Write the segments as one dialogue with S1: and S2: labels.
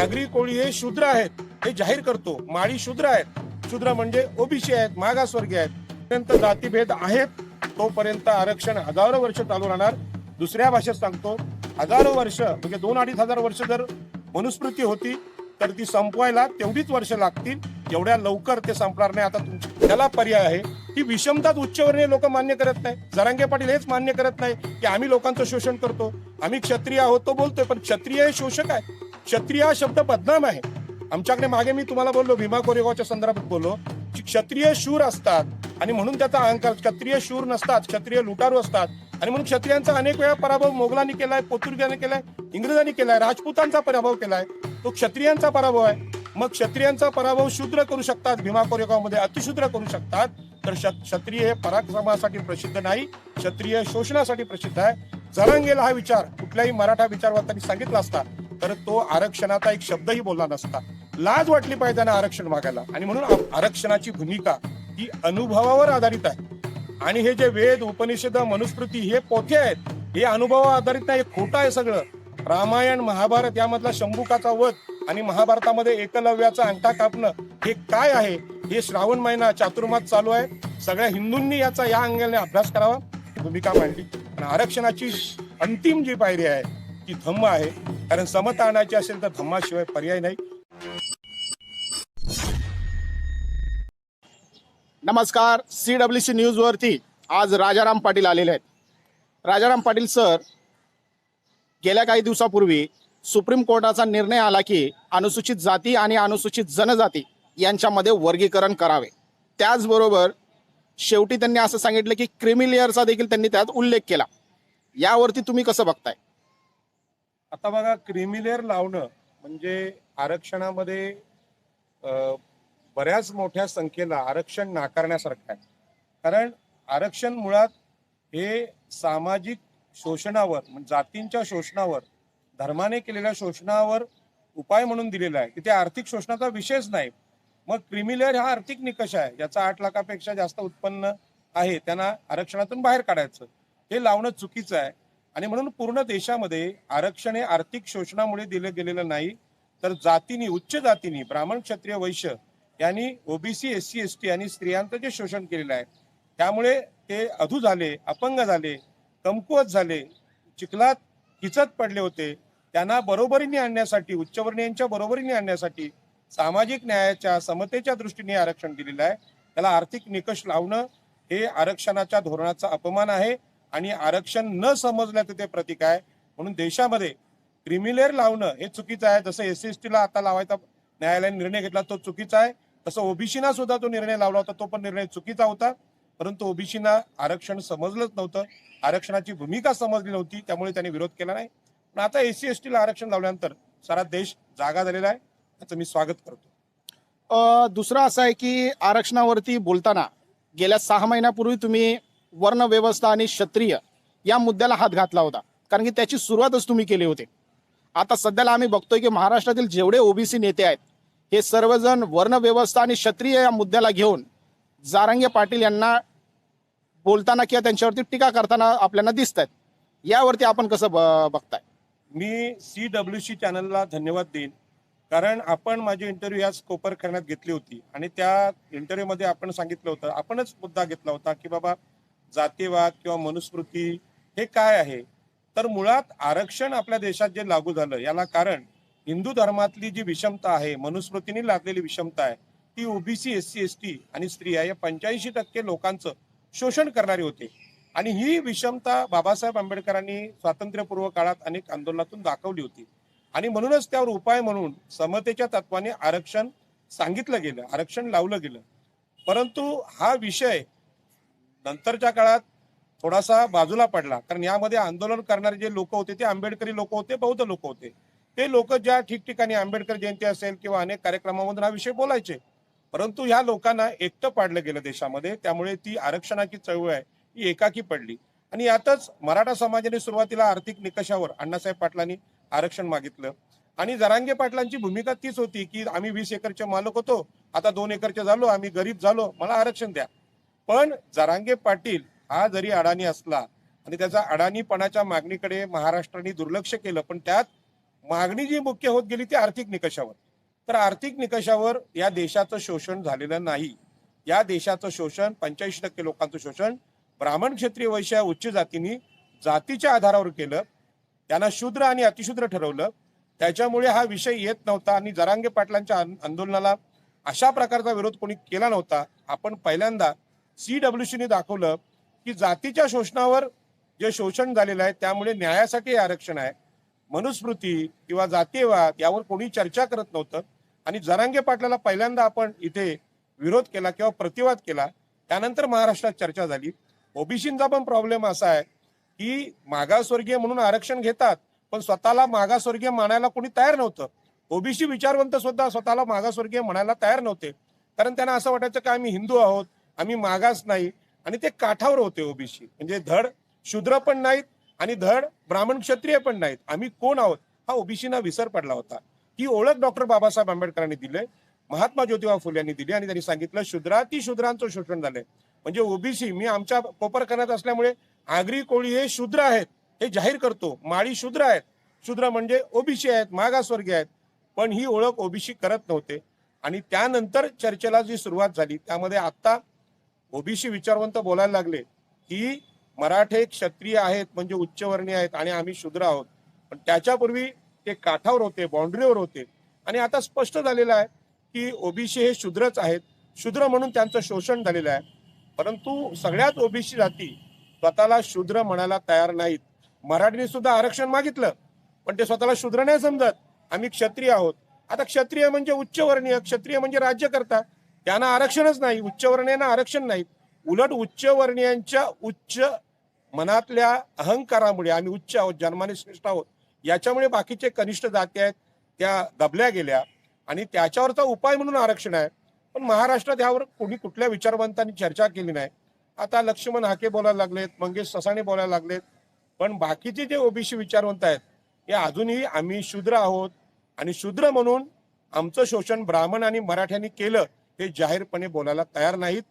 S1: नागरी कोळी हे शूद्र आहेत हे जाहीर करतो. माळी शूद्र आहेत. शूद्र म्हणजे ओबीसी आहेत मागासवर्गीय आहेत. अत्यंत जातीभेद आहेत तोपर्यंत आरक्षण हजारो वर्ष चालू राहणार. दुसऱ्या भाषेत सांगतो हजारो वर्ष म्हणजे दोन अडीच हजार वर्ष जर मनुस्मृती होती तर ती संपवायला तेवढीच वर्ष लागतील. एवढ्या लवकर ते संपणार नाही. आता तुमची त्याला पर्याय आहे. ही विषमताच उच्चवर्णीय लोक मान्य करत नाही. जरांगे पाटील हेच मान्य करत नाही की आम्ही लोकांचं शोषण करतो. आम्ही क्षत्रिय आहोत तो बोलतोय पण क्षत्रिय हे शोषक आहे. क्षत्रिय हा शब्द बदनाम आहे. आमच्याकडे मागे मी तुम्हाला बोललो भीमा कोरेगावच्या संदर्भात बोललो की क्षत्रिय शूर असतात आणि म्हणून त्याचा अहंकार क्षत्रिय शूर नसतात क्षत्रिय लुटारू असतात. आणि म्हणून क्षत्रियांचा अनेक वेळा पराभव मोगलांनी केलाय पोर्तुगीजांनी केलाय इंग्रजांनी केलाय राजपूतांचा पराभव केलाय. तो क्षत्रियांचा पराभव आहे. मग क्षत्रियांचा पराभव शूद्र करू शकतात भीमा कोरेगावमध्ये अतिशूद्र करू शकतात. तर क्षत्रिय हे पराक्रमासाठी प्रसिद्ध नाही क्षत्रिय शोषणासाठी प्रसिद्ध आहे. जरांगेला हा विचार कुठल्याही मराठा विचारवंतांनी सांगितला असता. तर तो आरक्षणाचा एक शब्दही बोलला नसता. लाज वाटली पाहिजे त्यांना आरक्षण मागायला. आणि म्हणून आरक्षणाची भूमिका ही अनुभवावर आधारित आहे. आणि हे जे वेद उपनिषद मनुस्मृती हे पोथे आहेत हे अनुभवावर आधारित नाही हे खोटं आहे सगळं. रामायण महाभारत यामधला शंभुकाचा वध आणि महाभारतामध्ये एकलव्याचा अंटा कापणं हे काय आहे? हे श्रावण महिना चातुर्मास चालू आहे. सगळ्या हिंदूंनी याचा या अंगाने अभ्यास करावा भूमिका मांडली. आणि आरक्षणाची अंतिम जी पायरी आहे ती धम्म आहे. कारण समता आणायची असेल तर धम्माशिवाय पर्याय नाही.
S2: नमस्कार सी डब्ल्यू सी न्यूजवरती आज राजाराम पाटील आलेले आहेत. राजाराम पाटील सर गेल्या काही दिवसापूर्वी सुप्रीम कोर्टाचा निर्णय आला की अनुसूचित जाती आणि अनुसूचित जनजाती यांच्यामध्ये वर्गीकरण करावे. त्याचबरोबर शेवटी त्यांनी असं सांगितलं की क्रिमिलियरचा देखील त्यांनी त्यात उल्लेख केला. यावरती तुम्ही कसं बघताय?
S1: आता बघा क्रिमिलेअर लावणं म्हणजे आरक्षणामध्ये बऱ्याच मोठ्या संख्येला आरक्षण नाकारण्यासारखं आहे. कारण आरक्षण मुळात हे सामाजिक शोषणावर म्हणजे जातींच्या शोषणावर धर्माने केलेल्या शोषणावर उपाय म्हणून दिलेला आहे. की ते आर्थिक शोषणाचा विषयच नाही. मग क्रिमिलेअर हा आर्थिक निकष आहे. ज्याचा आठ लाखापेक्षा जास्त उत्पन्न आहे. त्यांना आरक्षणातून बाहेर काढायचं. हे लावणं चुकीचं आहे. आणि म्हणून पूर्ण देशामध्ये आरक्षण हे आर्थिक शोषणामुळे दिलं गेलेलं नाही तर जातीनी उच्च जातीनी ब्राह्मण क्षत्रिय वैश्य यांनी OBC S C S T आणि स्त्रियांचं जे शोषण केलेलं आहे त्यामुळे ते अधू झाले अपंग झाले कमकुवत झाले चिखलात किचत पडले होते. त्यांना बरोबरीने आणण्यासाठी उच्चवर्णीयांच्या बरोबरीने आणण्यासाठी सामाजिक न्यायाच्या समतेच्या दृष्टीने आरक्षण दिलेलं आहे. त्याला आर्थिक निकष लावणं हे आरक्षणाच्या धोरणाचा अपमान आहे. आणि आरक्षण न समजल्याचं ते प्रतीक आहे. म्हणून देशामध्ये क्रिमिलेअर लावणं हे चुकीचं आहे. जसं एस सी एस टीला आता लावायचा न्यायालयाने निर्णय घेतला तो चुकीचा आहे. तसं ओबीसीना सुद्धा तो निर्णय लावला होता तो पण निर्णय चुकीचा होता. परंतु ओबीसीना आरक्षण समजलंच नव्हतं. आरक्षणाची भूमिका समजली नव्हती त्यामुळे त्यांनी विरोध केला नाही. पण आता एस सी एस टीला आरक्षण लावल्यानंतर सारा देश जागा झालेला आहे. त्याचं मी स्वागत करतो.
S2: दुसरं असं आहे की आरक्षणावरती बोलताना गेल्या सहा महिन्यापूर्वी तुम्ही वर्ण व्यवस्था आणि क्षत्रिय या मुद्द्याला हात घातला होता. कारण की त्याची सुरुवातच तुम्ही केली होती. आता सध्याला आम्ही बघतोय की महाराष्ट्रातील जेवढे ओबीसी नेते आहेत हे सर्वजण वर्ण व्यवस्था आणि क्षत्रिय या मुद्द्याला घेऊन जारंगे पाटील यांना बोलताना किंवा त्यांच्यावरती टीका करताना आपल्याला दिसत आहेत यावरती आपण कसं ब- बघताय?
S1: मी सी डब्ल्यू सी चॅनलला धन्यवाद देईन. कारण आपण माझी इंटरव्ह्यू आज कोपर करण्यात घेतली होती आणि त्या इंटरव्ह्यूमध्ये आपण सांगितलं होतं आपणच मुद्दा घेतला होता की बाबा जातीवाद किंवा मनुस्मृती हे काय आहे? तर मुळात आरक्षण आपल्या देशात जे लागू झालं याला कारण हिंदू धर्मातली जी विषमता आहे मनुस्मृतीने लादलेली विषमता आहे ती OBC S C S T आणि स्त्रिया या पंच्याऐंशी टक्के लोकांचं शोषण करणारी होते. आणि ही विषमता बाबासाहेब आंबेडकरांनी स्वातंत्र्यपूर्व काळात अनेक आंदोलनातून दाखवली होती. आणि म्हणूनच त्यावर उपाय म्हणून समतेच्या तत्वाने आरक्षण सांगितलं गेलं आरक्षण लावलं गेलं. परंतु हा विषय नंतरच्या काळात थोडासा बाजूला पडला. कारण यामध्ये आंदोलन करणारे जे लोक होते ते आंबेडकरी लोक होते बौद्ध लोक होते. ते लोक ज्या ठिकठिकाणी आंबेडकर जयंती असेल किंवा अनेक कार्यक्रमामधून हा विषय बोलायचे. परंतु ह्या लोकांना एकटं पाडलं गेलं देशामध्ये. त्यामुळे ती आरक्षणाची चळवळ आहे ही एकाकी पडली. आणि यातच मराठा समाजाने सुरुवातीला आर्थिक निकषावर अण्णासाहेब पाटलांनी आरक्षण मागितलं. आणि जरांगे पाटलांची भूमिका तीच होती की आम्ही वीस एकरचे मालक होतो आता दोन एकरचे झालो आम्ही गरीब झालो मला आरक्षण द्या. पण जरांगे पाटील हा जरी अडाणी असला आणि त्याचा अडाणीपणाच्या मागणीकडे महाराष्ट्राने दुर्लक्ष केलं पण त्यात मागणी जी मुख्य होत गेली ती आर्थिक निकषावर. तर आर्थिक निकषावर या देशाचं शोषण झालेलं नाही. या देशाचं शोषण पंच्याऐंशी टक्के लोकांचं शोषण ब्राह्मण क्षत्रिय वैश्य उच्च जातींनी जातीच्या आधारावर केलं. त्यांना शूद्र आणि अतिशूद्र ठरवलं. त्याच्यामुळे हा विषय येत नव्हता आणि जरांगे पाटलांच्या आंदोलनाला अशा प्रकारचा विरोध कोणी केला नव्हता. आपण पहिल्यांदा सी डब्ल्यूसीने दाखवलं की जातीच्या शोषणावर जे शोषण झालेलं आहे त्यामुळे न्यायासाठी आरक्षण आहे. मनुस्मृती किंवा जातीयवाद यावर कोणी चर्चा करत नव्हतं. आणि जरांगे पाटलाला पहिल्यांदा आपण इथे विरोध केला किंवा प्रतिवाद केला त्यानंतर महाराष्ट्रात चर्चा झाली. ओबीसींचा पण प्रॉब्लेम असा आहे की मागासवर्गीय म्हणून आरक्षण घेतात पण स्वतःला मागासवर्गीय मानायला कोणी तयार नव्हतं. ओबीसी विचारवंत सुद्धा स्वतःला मागासवर्गीय म्हणायला तयार नव्हते. कारण त्यांना असं वाटायचं की आम्ही हिंदू आहोत आम्ही मागास नाही आणि ते काठावर होते ओबीसी. म्हणजे धड शूद्र पण नाहीत आणि धड ब्राह्मण क्षत्रिय पण नाहीत. आम्ही कोण आहोत? हा ओबीसीना विसर पडला होता. ही ओळख डॉक्टर बाबासाहेब आंबेडकरांनी दिले महात्मा ज्योतिबा फुले यांनी दिली आणि त्यांनी सांगितलं शूद्राती शूद्रांचं शोषण झालंय. म्हणजे ओबीसी मी आमच्या कोपरखान्यात असल्यामुळे आगरी कोळी हे शूद्र आहेत हे जाहीर करतो. माळी शूद्र आहेत. शूद्र म्हणजे ओबीसी आहेत मागासवर्गीय आहेत. पण ही ओळख ओबीसी करत नव्हते. आणि त्यानंतर चर्चेला जी सुरुवात झाली त्यामध्ये आता ओबीसी विचारवंत बोलायला लागले की मराठे क्षत्रिय आहेत म्हणजे उच्चवर्णीय आहेत आणि आम्ही शूद्र आहोत. पण त्याच्यापूर्वी ते काठावर होते बाउंड्रीवर होते. आणि आता स्पष्ट झालेलं आहे की ओबीसी हे शूद्रच आहेत. शूद्र म्हणून त्यांचं शोषण झालेलं आहे. परंतु सगळ्यात ओबीसी जाती स्वतःला शूद्र म्हणायला तयार नाहीत. मराठीने सुद्धा आरक्षण मागितलं पण ते स्वतःला शूद्र नाही समजत. आम्ही क्षत्रिय आहोत. आता क्षत्रिय म्हणजे उच्चवर्णीय क्षत्रिय म्हणजे राज्यकर्ता. त्यांना आरक्षणच नाही उच्चवर्णीयांना आरक्षण नाही. उलट उच्चवर्णीयांच्या उच्च मनातल्या अहंकारामुळे आम्ही उच्च आहोत जन्माने श्रेष्ठ आहोत. याच्यामुळे बाकीचे कनिष्ठ जाती आहेत त्या दबल्या गेल्या. आणि त्याच्यावरचा उपाय म्हणून आरक्षण आहे. पण महाराष्ट्रात यावर कोणी कुठल्या विचारवंतांनी चर्चा केली नाही. आता लक्ष्मण हाके बोलायला लागलेत मंगेश ससाणे बोलायला लागलेत. पण बाकीचे जे ओबीसी विचारवंत आहेत हे अजूनही आम्ही शूद्र आहोत. आणि शूद्र म्हणून आमचं शोषण ब्राह्मण आणि मराठ्यांनी केलं. हे जाहीरपणे बोलायला तयार नाहीत.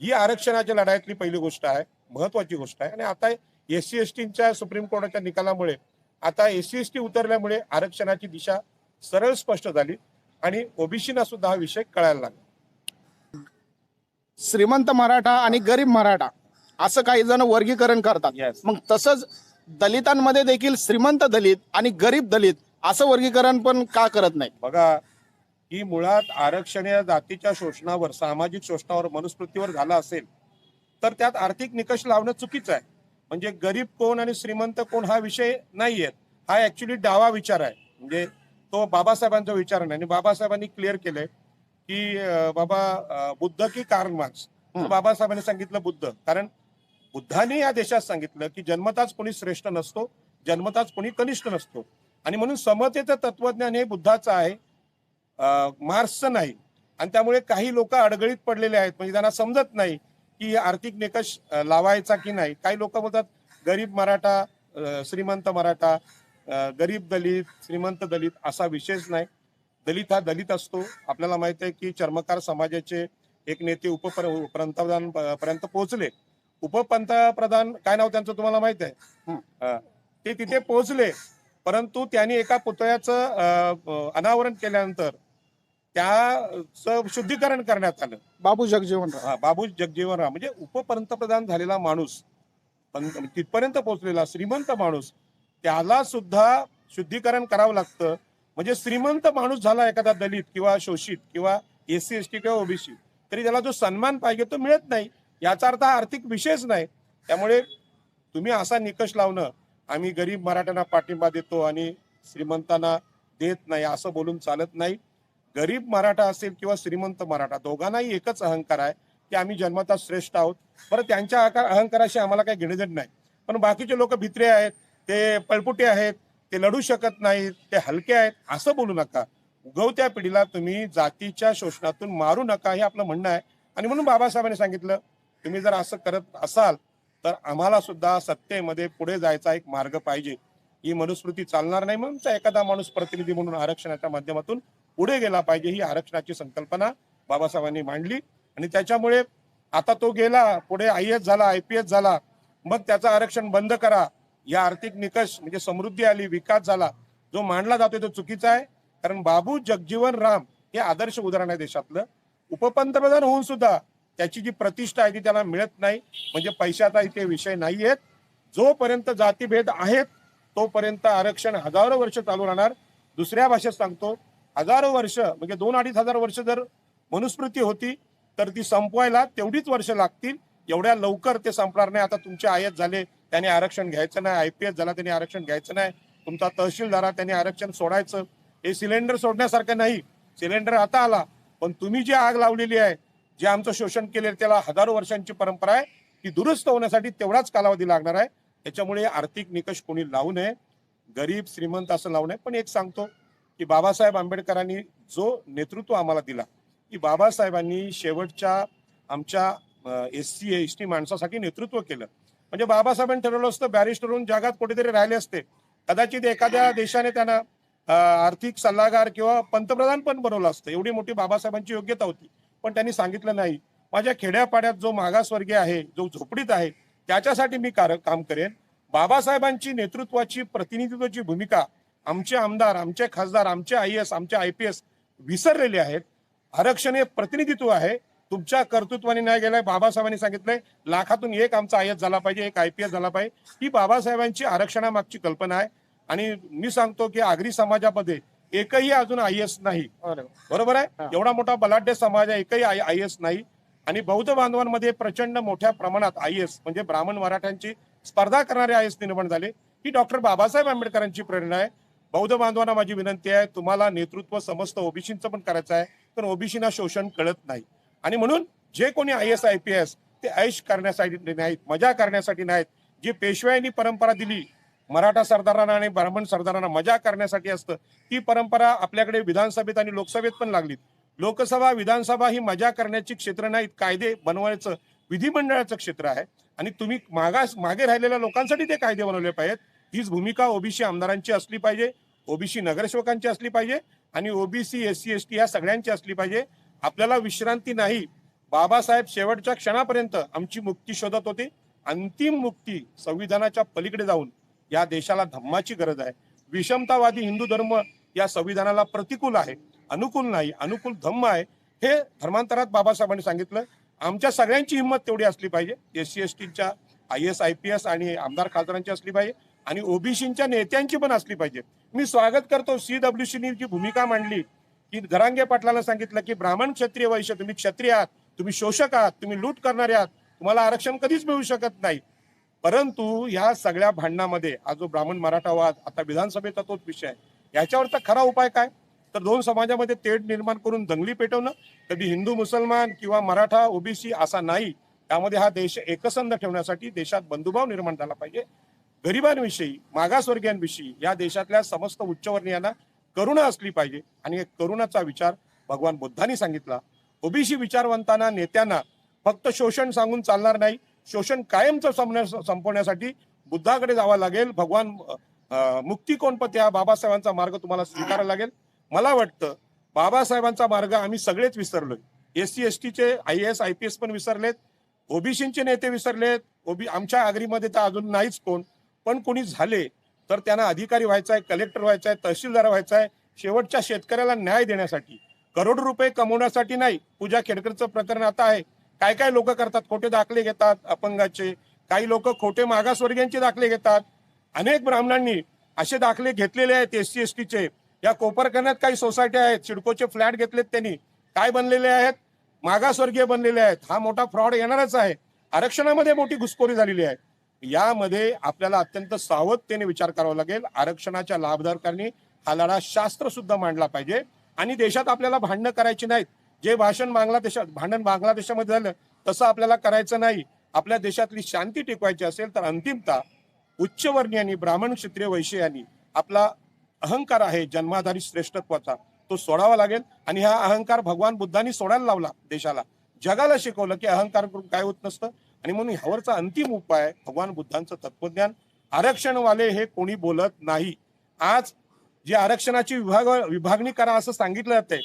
S1: ही आरक्षणाच्या लढाईतली पहिली गोष्ट आहे महत्वाची गोष्ट आहे. आणि आता एस सी एस टीच्या सुप्रीम कोर्टाच्या निकालामुळे आता एस सी एस टी उतरल्यामुळे आरक्षणाची दिशा सरळ स्पष्ट झाली आणि ओबीसीना सुद्धा हा विषय कळायला लागला.
S2: श्रीमंत मराठा आणि गरीब मराठा असं काही जण वर्गीकरण करतात.
S1: Yes.
S2: मग तसंच दलितांमध्ये देखील श्रीमंत दलित आणि गरीब दलित असं वर्गीकरण पण का करत नाही
S1: बघा की मुळात आरक्षण या जातीच्या शोषणावर सामाजिक शोषणावर मनुस्मृतीवर झालं असेल तर त्यात आर्थिक निकष लावणं चुकीचं आहे. म्हणजे गरीब कोण आणि श्रीमंत कोण हा विषय नाहीये हा ऍक्च्युली डावा विचार आहे. म्हणजे तो बाबासाहेबांचा विचार नाही. आणि बाबासाहेबांनी क्लिअर केलंय की बाबा बुद्ध की कार्ल मार्क्स. बाबासाहेबांनी सांगितलं बुद्ध. कारण बुद्धाने या देशात सांगितलं की जन्मताच कोणी श्रेष्ठ नसतो जन्मताच कोणी कनिष्ठ नसतो. आणि म्हणून समतेचं तत्वज्ञान हे बुद्धाचं आहे. मार्क्सचं नाही. आणि त्यामुळे काही लोक अडगळीत पडलेले आहेत. म्हणजे त्यांना समजत नाही की आर्थिक निकष लावायचा की नाही. काही लोक बोलतात गरीब मराठा श्रीमंत मराठा गरीब दलित श्रीमंत दलित असा विषयच नाही. दलित हा दलित असतो. आपल्याला माहीत आहे की चर्मकार समाजाचे एक नेते उपपर पंतप्रधान पर्यंत पोहोचले. उपपंतप्रधान काय नाव त्यांचं तुम्हाला माहीत आहे? ते तिथे पोहोचले. परंतु त्यांनी एका पुतळ्याचं अनावरण केल्यानंतर त्याचं शुद्धीकरण करण्यात आलं.
S2: बाबू जगजीवन राव.
S1: हा, बाबू जगजीवनराव. म्हणजे उपपंतप्रधान झालेला माणूस पण तिथपर्यंत पोहोचलेला श्रीमंत माणूस त्याला सुद्धा शुद्धीकरण करावं लागतं. म्हणजे श्रीमंत माणूस झाला एखादा दलित किंवा शोषित किंवा एस सी एस टी किंवा ओबीसी तरी त्याला जो सन्मान पाहिजे तो मिळत नाही. याचा अर्थ हा आर्थिक विषयच नाही. त्यामुळे तुम्ही असा निकष लावणं आम्ही गरीब मराठ्यांना पाठिंबा देतो आणि श्रीमंतांना देत नाही असं बोलून चालत नाही. गरीब मराठा असेल किंवा श्रीमंत मराठा दोघांनाही एकच अहंकार आहे की आम्ही जन्मता श्रेष्ठ आहोत. बरं त्यांच्या आकार अहंकाराशी आम्हाला काही घेणेदेण नाही. पण बाकीचे लोक भित्रे आहेत ते पळपुटे आहेत ते लढू शकत नाहीत ते हलके आहेत असं बोलू नका. उगवत्या पिढीला तुम्ही जातीच्या शोषणातून मारू नका हे आपलं म्हणणं आहे. आणि म्हणून बाबासाहेबांनी सांगितलं तुम्ही जर असं करत असाल तर आम्हाला सुद्धा सत्तेमध्ये पुढे जायचा एक मार्ग पाहिजे. ही मनुस्मृती चालणार नाही म्हणून एखादा माणूस प्रतिनिधी म्हणून आरक्षणाच्या माध्यमातून पुढे गेला पाहिजे ही आरक्षणाची संकल्पना बाबासाहेबांनी मांडली. आणि त्याच्यामुळे आता तो गेला पुढे आय एस झाला आय पी एस झाला मग त्याचं आरक्षण बंद करा. या आर्थिक निकष म्हणजे समृद्धी आली विकास झाला जो मांडला जातोय तो चुकीचा आहे. कारण बाबू जगजीवन राम हे आदर्श उदाहरण आहे देशातलं. उपपंतप्रधान होऊन सुद्धा त्याची जी प्रतिष्ठा आहे ती त्याला मिळत नाही. म्हणजे पैशाचा इथे विषय नाही आहेत जोपर्यंत जातीभेद आहेत तोपर्यंत आरक्षण हजारो वर्ष चालू राहणार. दुसऱ्या भाषेत सांगतो हजारो वर्ष म्हणजे दोन अडीच हजार वर्ष जर मनुस्मृती होती तर ती संपवायला तेवढीच वर्ष लागतील. एवढ्या लवकर ते संपणार नाही. आता तुमचे आयत झाले त्याने आरक्षण घ्यायचं नाही. आयपीएस झाला त्याने आरक्षण घ्यायचं नाही. तुमचा तहसीलदारा त्याने आरक्षण सोडायचं. हे सिलेंडर सोडण्यासारखं नाही. सिलेंडर आता आला. पण तुम्ही जी आग लावलेली आहे जे आमचं शोषण केले त्याला हजारो वर्षांची परंपरा आहे. ती दुरुस्त होण्यासाठी तेवढाच कालावधी लागणार आहे. त्याच्यामुळे आर्थिक निकष कोणी लावू नये. गरीब श्रीमंत असं लावू नये. पण एक सांगतो की बाबासाहेब आंबेडकरांनी जो नेतृत्व आम्हाला दिला की बाबासाहेबांनी शेवटच्या आमच्या एस सी एस टी माणसासाठी नेतृत्व केलं. म्हणजे बाबासाहेबांनी ठरवलं असतं बॅरिस्टर होऊन जगात कुठेतरी राहिले असते. कदाचित एखाद्या देशाने त्यांना आर्थिक सल्लागार किंवा पंतप्रधान पण बनवलं असतं. एवढी मोठी बाबासाहेबांची योग्यता होती. पण त्यांनी सांगितलं नाही. माझ्या खेड्यापाड्यात जो मागासवर्गीय आहे जो झोपडीत आहे त्याच्यासाठी मी कार- काम करेन. बाबासाहेबांची नेतृत्वाची प्रतिनिधित्वाची भूमिका आमचे आमदार आमचे खासदार आमचे आय एस आमचे आय पी एस विसरलेले आहेत. आरक्षण हे प्रतिनिधित्व आहे. तुमच्या कर्तृत्वाने नाही गेलाय. बाबासाहेबांनी सांगितलंय लाखातून एक आमचा आय एस झाला पाहिजे एक आय पी एस झाला पाहिजे. ही बाबासाहेबांची आरक्षणामागची कल्पना आहे. आणि मी सांगतो की आगरी समाजामध्ये एकही अजून आय एस नाही. बरोबर. आहे. एवढा मोठा बलाढ्य समाज आहे एकही आय एस नाही. आणि बौद्ध बांधवांमध्ये प्रचंड मोठ्या प्रमाणात आय एस म्हणजे ब्राह्मण मराठ्यांची स्पर्धा करणारे आय एस निर्माण झाले. ही डॉक्टर बाबासाहेब आंबेडकरांची प्रेरणा आहे. बौद्ध बांधवांना माझी विनंती आहे तुम्हाला नेतृत्व समस्त ओबीसीचं पण करायचं आहे पण ओबीसीना शोषण कळत नाही. आणि म्हणून जे कोणी I S I P S ते ऐश करण्यासाठी नाहीत मजा करण्यासाठी नाहीत. जी पेशव्यांनी परंपरा दिली मराठा सरदारांना आणि ब्राह्मण सरदारांना मजा करण्यासाठी असतं ती परंपरा आपल्याकडे विधानसभेत आणि लोकसभेत पण लागली लोकसभा विधानसभा ही मजा करण्याची क्षेत्र नाहीत कायदे बनवायचं विधिमंडळाचं क्षेत्र आहे. आणि तुम्ही मागास मागे राहिलेल्या लोकांसाठी ते कायदे बनवले पाहिजेत. हीच भूमिका ओबीसी आमदारांची असली पाहिजे. ओबीसी नगरसेवकांची असली पाहिजे आणि OBC S C S T या सगळ्यांची असली पाहिजे. आपल्याला विश्रांती नाही. बाबासाहेब शेवटच्या क्षणापर्यंत आमची मुक्ती शोधत होते. अंतिम मुक्ती संविधानाच्या पलीकडे जाऊन या देशाला धम्माची गरज आहे. विषमतावादी हिंदू धर्म या संविधानाला प्रतिकूल आहे. अनुकूल नाही. अनुकूल धम्म आहे. हे धर्मांतरात बाबासाहेबांनी सांगितलं. आमच्या सगळ्यांची हिंमत तेवढी असली पाहिजे. एस सी एस टीच्या I S I P S आणि आमदार खासदारांची असली पाहिजे. आणि ओबीसीच्या नेत्यांची पण असली पाहिजे. मी स्वागत करतो सी डब्ल्यू सीनी जी भूमिका मांडली की धरांगे पाटलांना सांगितलं की ब्राह्मण क्षत्रिय वैश्य तुम्ही क्षत्रिय आहात तुम्ही शोषक आहात तुम्ही लूट करणारे आहात तुम्हाला आरक्षण कधीच मिळू शकत नाही. परंतु ह्या सगळ्या भांडणामध्ये हा जो ब्राह्मण मराठा वाद आता विधानसभेचा तोच विषय आहे. याच्यावरचा खरा उपाय काय? तर दोन समाजामध्ये तेढ निर्माण करून दंगली पेटवणं कधी हिंदू मुसलमान किंवा मराठा ओबीसी असा नाही. त्यामध्ये हा देश एकसंध ठेवण्यासाठी देशात बंधुभाव निर्माण झाला पाहिजे. गरिबांविषयी मागासवर्गीयांविषयी या देशातल्या समस्त उच्चवर्णीयांना करुणा असली पाहिजे. आणि एक करुणाचा विचार भगवान बुद्धांनी सांगितला. ओबीसी विचारवंतांना नेत्यांना फक्त शोषण सांगून चालणार नाही. शोषण कायमचं संपण्या- संपवण्यासाठी बुद्धाकडे जावं लागेल. भगवान मुक्ती कोणपत या बाबासाहेबांचा मार्ग तुम्हाला स्वीकारावा लागेल. मला वाटतं बाबासाहेबांचा मार्ग आम्ही सगळेच विसरलोय. एस सी एस टीचे I S I P S पण विसरलेत. ओबीसीचे नेते विसरलेत. ओबी आमच्या आगरीमध्ये तर अजून नाहीच कोण. पण कोणी झाले तर त्यांना अधिकारी व्हायचा आहे कलेक्टर व्हायचा आहे तहसीलदार व्हायचा आहे शेवटच्या शेतकऱ्याला न्याय देण्यासाठी. करोड रुपये कमवण्यासाठी नाही पूजा खेडकरचं प्रकरण आता आहे. काय काय लोक करतात खोटे दाखले घेतात अपंगाचे. काही लोक खोटे मागासवर्गीयांचे दाखले घेतात. अनेक ब्राह्मणांनी असे दाखले घेतलेले आहेत एस सी एस टीचे या कोपरखान्यात काही सोसायटी आहेत सिडकोचे फ्लॅट घेतलेत त्यांनी. काय बनलेले आहेत? मागासवर्गीय बनलेले आहेत. हा मोठा फ्रॉड येणारच आहे. आरक्षणामध्ये मोठी घुसखोरी झालेली आहे. यामध्ये आपल्याला अत्यंत सावधतेने विचार करावा लागेल. आरक्षणाच्या लाभधारकांनी हा लढा शास्त्र सुद्धा मांडला पाहिजे. आणि देशात आपल्याला भांडणं करायची नाहीत. जे भाषण बांगलादेशात भांडण बांगलादेशामध्ये झालं तसं आपल्याला करायचं नाही. आपल्या देशातली शांती टिकवायची असेल तर अंतिमता उच्चवर्णीयांनी ब्राह्मण क्षेत्रीय वैश्यांनी आपला अहंकार आहे जन्माधारित श्रेष्ठत्वाचा तो सोडावा लागेल. आणि हा अहंकार भगवान बुद्धांनी सोडायला लावला देशाला. जगाला शिकवलं की अहंकार करून काय होत नसतं. आणि म्हणून ह्यावरचा अंतिम उपाय भगवान बुद्धांचं तत्वज्ञान आरक्षणवाले हे कोणी बोलत नाही. आज जी आरक्षणाची विभाग विभागणी करा असं सांगितलं जातंय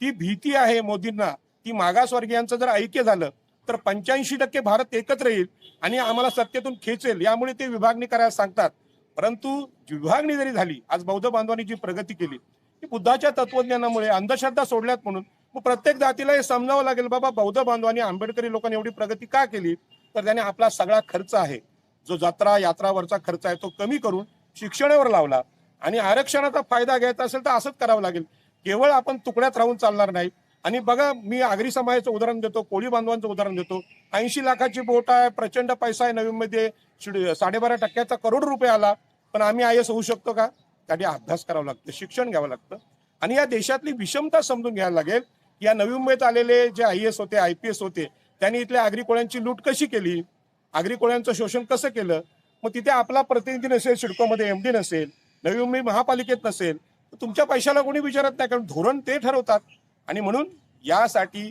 S1: ती भीती आहे मोदींना. ती मागासवर्गीयांचं जर ऐक्य झालं तर पंच्याऐंशी टक्के भारत एकत्र येईल आणि आम्हाला सत्तेतून खेचेल यामुळे ते विभागणी करायला सांगतात. परंतु विभागणी जरी झाली आज बौद्ध बांधवांनी जी प्रगती केली ती बुद्धाच्या तत्वज्ञानामुळे अंधश्रद्धा सोडल्यात म्हणून मग प्रत्येक जातीला हे समजावं लागेल बाबा बौद्ध बांधवांनी आंबेडकरी लोकांनी एवढी प्रगती का केली? तर त्याने आपला सगळा खर्च आहे जो जत्रा यात्रावरचा खर्च आहे तो कमी करून शिक्षणावर लावला. आणि आरक्षणाचा फायदा घ्यायचा असेल तर असंच करावं लागेल. केवळ आपण तुकड्यात राहून चालणार नाही. आणि बघा मी आगरी समाजाचं उदाहरण देतो कोळी बांधवांचं उदाहरण देतो. ऐंशी लाखाची बोट आहे प्रचंड पैसा आहे नवीनमध्ये. साडेबारा टक्क्याचा करोड रुपये आला. पण आम्ही आय एस होऊ शकतो का? त्यासाठी अभ्यास करावा लागतो शिक्षण घ्यावं लागतं. आणि या देशातली विषमता समजून घ्यायला लागेल. या नवी मुंबईत आलेले जे आय एस होते आय पी एस होते त्यांनी इथल्या आगरी कोळ्यांची लूट कशी केली? आगरी कोळ्यांचं शोषण कसं केलं? मग तिथे आपला प्रतिनिधी नसेल सिडकोमध्ये एमडी नसेल नवी मुंबई महापालिकेत नसेल तर तुमच्या पैशाला कोणी विचारत नाही कारण धोरण ते ठरवतात. आणि म्हणून यासाठी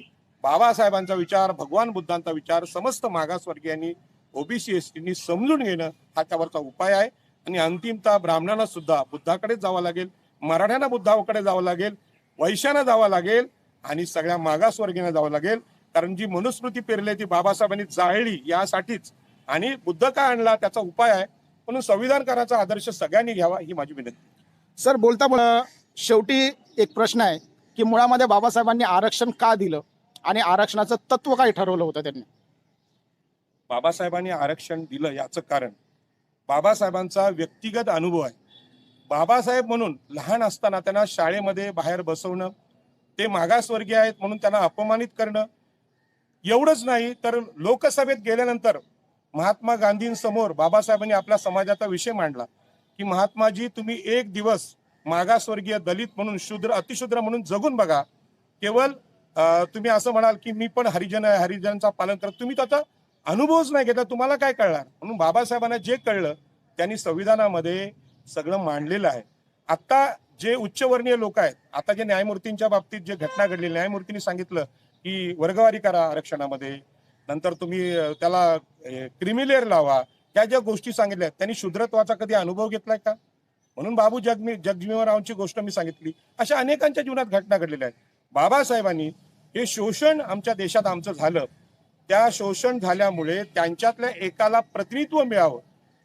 S1: बाबासाहेबांचा विचार भगवान बुद्धांचा विचार समस्त मागासवर्गीयांनी ओबीसी एस टीनी समजून घेणं हा त्यावरचा उपाय आहे. आणि अंतिमतः ब्राह्मणांना सुद्धा बुद्धाकडेच जावं लागेल मराठ्यांना बुद्धाकडे जावं लागेल वैश्यांना जावं लागेल आणि सगळ्या मागासवर्गीयांना जावं लागेल. कारण जी मनुस्मृती पेरली ती बाबासाहेबांनी जाळली यासाठीच. आणि बुद्ध का आणला त्याचा उपाय आहे. म्हणून संविधान करायचा आदर्श सगळ्यांनी घ्यावा ही माझी विनंती
S2: सर बोलता बोलता शेवटी एक प्रश्न आहे की मुळामध्ये बाबासाहेबांनी आरक्षण का दिलं? आणि आरक्षणाचं तत्व काय ठरवलं होतं त्यांनी?
S1: बाबासाहेबांनी आरक्षण दिलं याचं कारण बाबासाहेबांचा व्यक्तिगत अनुभव आहे. बाबासाहेब म्हणून लहान असताना त्यांना शाळेमध्ये बाहेर बसवणं ते मागासवर्गीय आहेत म्हणून त्यांना अपमानित करणं एवढंच नाही तर लोकसभेत गेल्यानंतर महात्मा गांधींसमोर बाबासाहेबांनी आपल्या समाजाचा विषय मांडला की महात्माजी तुम्ही एक दिवस मागासवर्गीय दलित म्हणून शूद्र अतिशूद्र म्हणून जगून बघा. केवळ तुम्ही असं म्हणाल की मी पण हरिजन आहे हरिजनचा पालन करत तुम्ही त्याचा अनुभवच नाही घेतला तुम्हाला काय कळणार? म्हणून बाबासाहेबांना जे कळलं त्यांनी संविधानामध्ये सगळं मांडलेलं आहे. आता जे उच्चवर्णीय लोक आहेत आता जे न्यायमूर्तींच्या बाबतीत जे घटना घडली न्यायमूर्तींनी सांगितलं की वर्गवारी करा आरक्षणामध्ये. नंतर तुम्ही त्याला क्रिमिलेअर लावा. त्या ज्या गोष्टी सांगितल्या त्यांनी शुद्रत्वाचा कधी अनुभव घेतलाय का? म्हणून बाबू जगमी जगजीवनरावांची गोष्ट मी सांगितली. अशा अनेकांच्या जीवनात घटना घडलेल्या आहेत. बाबासाहेबांनी हे शोषण आमच्या देशात आमचं झालं. त्या शोषण झाल्यामुळे त्यांच्यातल्या एकाला प्रतिनिधित्व मिळावं.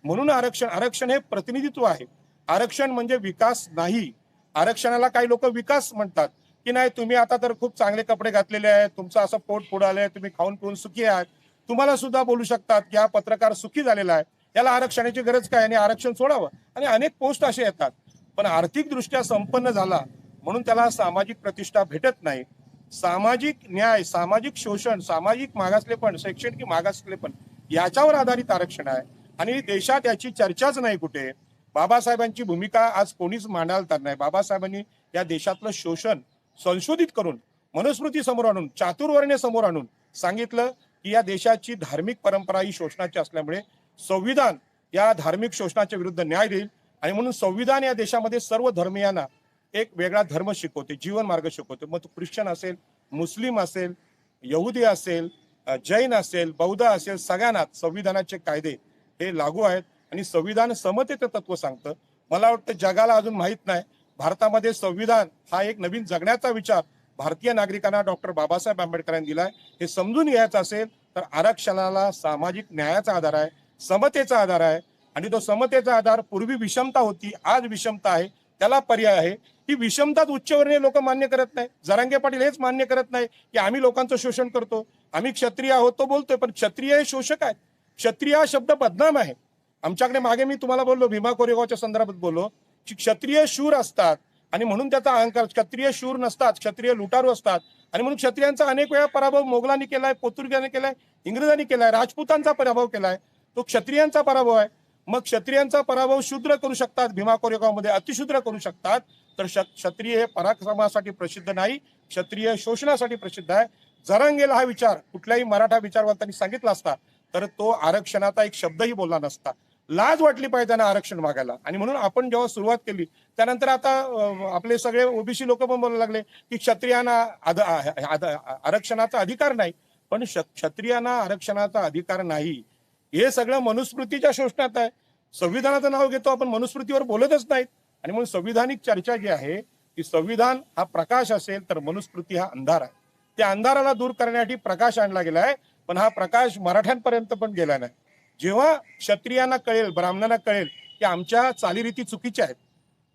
S1: म्हणून आरक्षण आरक्षण हे प्रतिनिधित्व आहे. आरक्षण म्हणजे विकास नाही. आरक्षणाला काही लोक विकास म्हणतात. की नाही तुम्ही आता तर खूप चांगले कपडे घातलेले आहेत तुमचं असं पोट पुढं आलंय तुम्ही खाऊन पिऊन सुखी आहात. तुम्हाला सुद्धा बोलू शकतात की हा पत्रकार सुखी झालेला आहे. याला आरक्षणाची गरज काय? आणि आरक्षण सोडावं? आणि अनेक पोस्ट असे येतात. पण आर्थिकदृष्ट्या संपन्न झाला म्हणून त्याला सामाजिक प्रतिष्ठा भेटत नाही. सामाजिक न्याय सामाजिक शोषण सामाजिक मागासलेपण शैक्षणिक मागासलेपण याच्यावर आधारित आरक्षण आहे. आणि देशात याची चर्चाच नाही कुठे. बाबासाहेबांची भूमिका आज कोणीच मांडायला तर नाही. बाबासाहेबांनी या देशातलं शोषण संशोधित करून मनुस्मृती समोर आणून चातुर्वर्ण्य समोर आणून सांगितलं की या देशाची धार्मिक परंपरा ही शोषणाची असल्यामुळे संविधान या धार्मिक शोषणाच्या विरुद्ध न्याय देईल आणि म्हणून संविधान या देशामध्ये सर्व धर्मियांना एक वेगळा धर्म शिकवते जीवन मार्ग शिकवते. मग तो ख्रिश्चन असेल मुस्लिम असेल यहुदी असेल जैन असेल बौद्ध असेल सगळ्यांना संविधानाचे कायदे हे लागू आहेत. आणि संविधान समतेचं तत्व सांगतं. मला वाटतं जगाला अजून माहीत नाही भारतामध्ये संविधान हा एक नवीन जगण्याचा विचार भारतीय नागरिकांना डॉक्टर बाबासाहेब आंबेडकरांनी दिलाय. हे समजून घ्यायचं असेल तर आरक्षणाला सामाजिक न्यायाचा आधार आहे समतेचा आधार आहे आणि तो समतेचा आधार पूर्वी विषमता होती आज विषमता आहे त्याला पर्याय आहे. ही विषमताच उच्चवर्णीय लोक मान्य करत नाही जरांगे पाटील हेच मान्य करत नाही की आम्ही लोकांचं शोषण करतो. आम्ही क्षत्रिय आहोत तो बोलतोय पण क्षत्रिय हे शोषक आहेत. क्षत्रिय हा शब्द बदनाम आहे. आमच्याकडे मागे मी तुम्हाला बोललो भीमा कोरेगावच्या संदर्भात बोललो. क्षत्रिय शूर असतात. आणि म्हणून त्याचा अहंकार क्षत्रिय शूर नसतात क्षत्रिय लुटारू असतात. आणि म्हणून क्षत्रियांचा अनेक वेळा पराभव मोगलांनी केलाय पोर्तुगीजांनी केलाय इंग्रजांनी केलाय राजपूतांचा पराभव केलाय. तो क्षत्रियांचा पराभव आहे. मग क्षत्रियांचा पराभव शूद्र करू शकतात भीमा कोरेगावमध्ये अतिशूद्र करू शकतात. तर क्षत्रिय हे पराक्रमासाठी प्रसिद्ध नाही क्षत्रिय शोषणासाठी प्रसिद्ध आहे. जरांगेला हा विचार कुठल्याही मराठा विचारवंतांनी सांगितला असता तर तो आरक्षणाचा एक शब्दही बोलला नसता. लाज वाटली पाहिजे त्यांना आरक्षण मागायला. आणि म्हणून आपण जेव्हा सुरुवात केली त्यानंतर आता आपले सगळे ओबीसी लोक पण बोलायला लागले की क्षत्रियांना आरक्षणाचा अधिकार नाही. पण क्षत्रियांना आरक्षणाचा अधिकार नाही. हे सगळं मनुस्मृतीच्या शोषणात आहे. संविधानाचं नाव घेतो आपण मनुस्मृतीवर बोलतच नाहीत. आणि म्हणून संविधानिक चर्चा जी आहे की संविधान हा प्रकाश असेल तर मनुस्मृती हा अंधार आहे. त्या अंधाराला दूर करण्यासाठी प्रकाश आणला गेला आहे पण हा प्रकाश मराठ्यांपर्यंत पण गेला नाही. जेव्हा क्षत्रियांना कळेल ब्राह्मणांना कळेल की आमच्या चालीरीती चुकीच्या आहेत.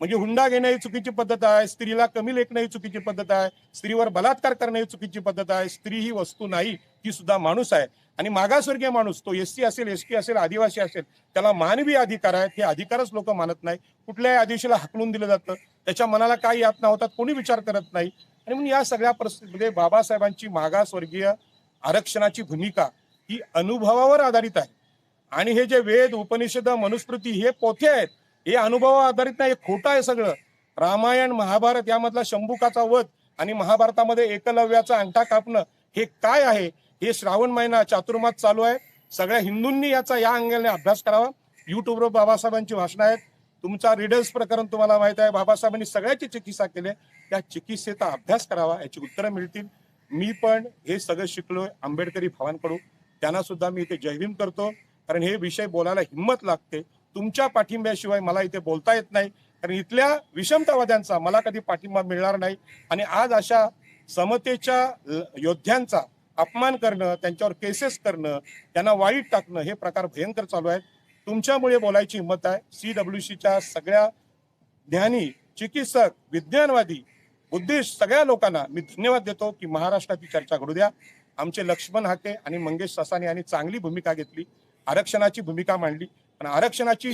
S1: म्हणजे हुंडा घेणं ही चुकीची पद्धत आहे स्त्रीला कमी लेखणं ही चुकीची पद्धत आहे स्त्रीवर बलात्कार करणं ही चुकीची पद्धत आहे स्त्री ही वस्तू नाही ती सुद्धा माणूस आहे. आणि मागासवर्गीय माणूस तो एस सी असेल एस टी असेल आदिवासी असेल त्याला मानवी अधिकार आहेत हे अधिकारच लोक मानत नाही. कुठल्याही आदिवासीला हाकलून दिलं जातं. त्याच्या मनाला काही यातना होतात कोणी विचार करत नाही. आणि म्हणून या सगळ्या परिस्थितीमध्ये बाबासाहेबांची मागासवर्गीय आरक्षणाची भूमिका ही अनुभवावर आधारित आहे. आणि हे जे वेद उपनिषद मनुस्मृती हे पोथे आहेत हे अनुभवावर आधारित नाही हे खोटं आहे सगळं. रामायण महाभारत यामधला शंभुकाचा वध आणि महाभारतामध्ये एकलव्याचा अंगठा कापणं हे काय आहे? हे श्रावण महिना चातुर्मास चालू आहे. सगळ्या हिंदूंनी याचा या अंगाने अभ्यास करावा. युट्यूबवर बाबासाहेबांची भाषणं आहेत. तुमचा रिडल्स प्रकरण तुम्हाला माहीत आहे. बाबासाहेबांनी सगळ्याची चिकित्सा केली. त्या चिकित्सेचा अभ्यास करावा याची उत्तरं मिळतील. मी पण हे सगळं शिकलोय आंबेडकरी भावांकडून त्यांना सुद्धा मी इथे जयभीम करतो. कारण हे विषय बोलायला हिंमत लागते. तुमच्या पाठिंब्याशिवाय मला इथे बोलता येत नाही. कारण इथल्या विषमतावाद्यांचा मला कधी पाठिंबा मिळणार नाही. आणि आज अशा समतेच्या योद्ध्यांचा अपमान करणं त्यांच्यावर केसेस करणं त्यांना वाईट टाकणं हे प्रकार भयंकर चालू आहेत. तुमच्यामुळे बोलायची हिंमत आहे. सी डब्ल्यू सीच्या सगळ्या ज्ञानी चिकित्सक विज्ञानवादी बुद्धिस्ट सगळ्या लोकांना मी धन्यवाद देतो की महाराष्ट्राची चर्चा घडू द्या. आमचे लक्ष्मण हाके आणि मंगेश ससाने यांनी चांगली भूमिका घेतली. आरक्षणाची भूमिका मांडली. पण आरक्षणाची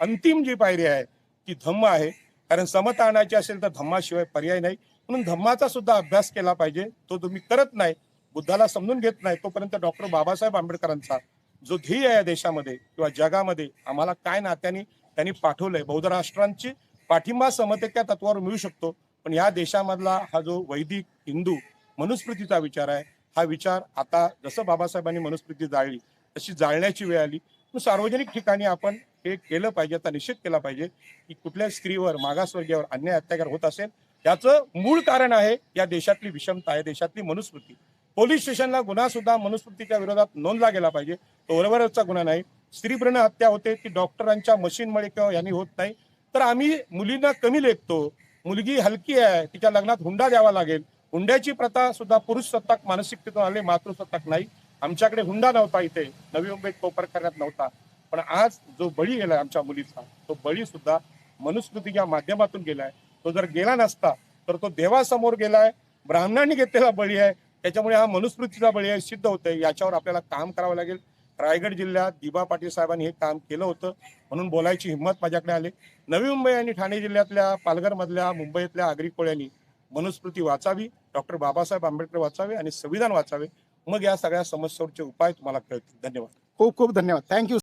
S1: अंतिम जी पायरी आहे ती धम्म आहे. कारण समता आणायची असेल तर धम्माशिवाय पर्याय नाही. म्हणून धम्माचा सुद्धा अभ्यास केला पाहिजे. तो तुम्ही करत नाही बुद्धाला समजून घेत नाही तोपर्यंत डॉक्टर बाबासाहेब आंबेडकरांचा जो ध्येय आहे देशामध्ये किंवा जगामध्ये आम्हाला काय नात्याने त्यांनी पाठवलंय? बौद्ध राष्ट्रांची पाठिंबा समतेच्या तत्वावर मिळू शकतो. पण या देशामधला हा जो वैदिक हिंदू मनुस्मृतीचा विचार आहे हा विचार आता जसं बाबासाहेबांनी मनुस्मृती जाळली तशी जाळण्याची वेळ आली. सार्वजनिक ठिकाणी आपण हे केलं पाहिजे आता निषेध केला पाहिजे की कुठल्या स्त्रीवर मागासवर्गीयावर अन्याय अत्याचार होत असेल याचं मूळ कारण आहे या देशातली विषमता आहे देशातली मनुस्मृती. पोलीस स्टेशनला गुन्हा सुद्धा मनुस्मृतीच्या विरोधात नोंदला गेला पाहिजे. तो बरोबरचा गुन्हा नाही. स्त्री भ्रूण हत्या होते ती डॉक्टरांच्या मशीनमुळे किंवा यांनी होत नाही. तर आम्ही मुलींना कमी लेखतो. मुलगी हलकी आहे तिच्या लग्नात हुंडा द्यावा लागेल. हुंड्याची प्रथा सुद्धा पुरुष सत्ताक मानसिकतेतून आले मातृसत्ताक नाही. आमच्याकडे हुंडा नव्हता इथे. नवी मुंबईत तो करण्यात नव्हता. पण आज जो बळी गेलाय आमच्या मुलीचा तो बळी सुद्धा मनुस्मृतीच्या माध्यमातून गेलाय. तो जर गेला नसता तर तो देवासमोर गेलाय ब्राह्मणांनी घेतलेला बळी आहे. त्याच्यामुळे हा मनुस्मृतीचा बळी आहे सिद्ध होतंय. याच्यावर आपल्याला काम करावं लागेल. रायगड जिल्ह्यात दिबा पाटील साहेबांनी हे काम केलं होतं म्हणून बोलायची हिंमत माझ्याकडे आली. नवी मुंबई आणि ठाणे जिल्ह्यातल्या पालघरमधल्या मुंबईतल्या आगरी कोळ्यांनी मनुस्मृती वाचावी. डॉक्टर बाबासाहेब आंबेडकर वाचावे आणि संविधान वाचावे. मग या सगळ्या समस्यांवरचे उपाय तुम्हाला कळतील. धन्यवाद.
S2: खूप खूप धन्यवाद. थँक्यू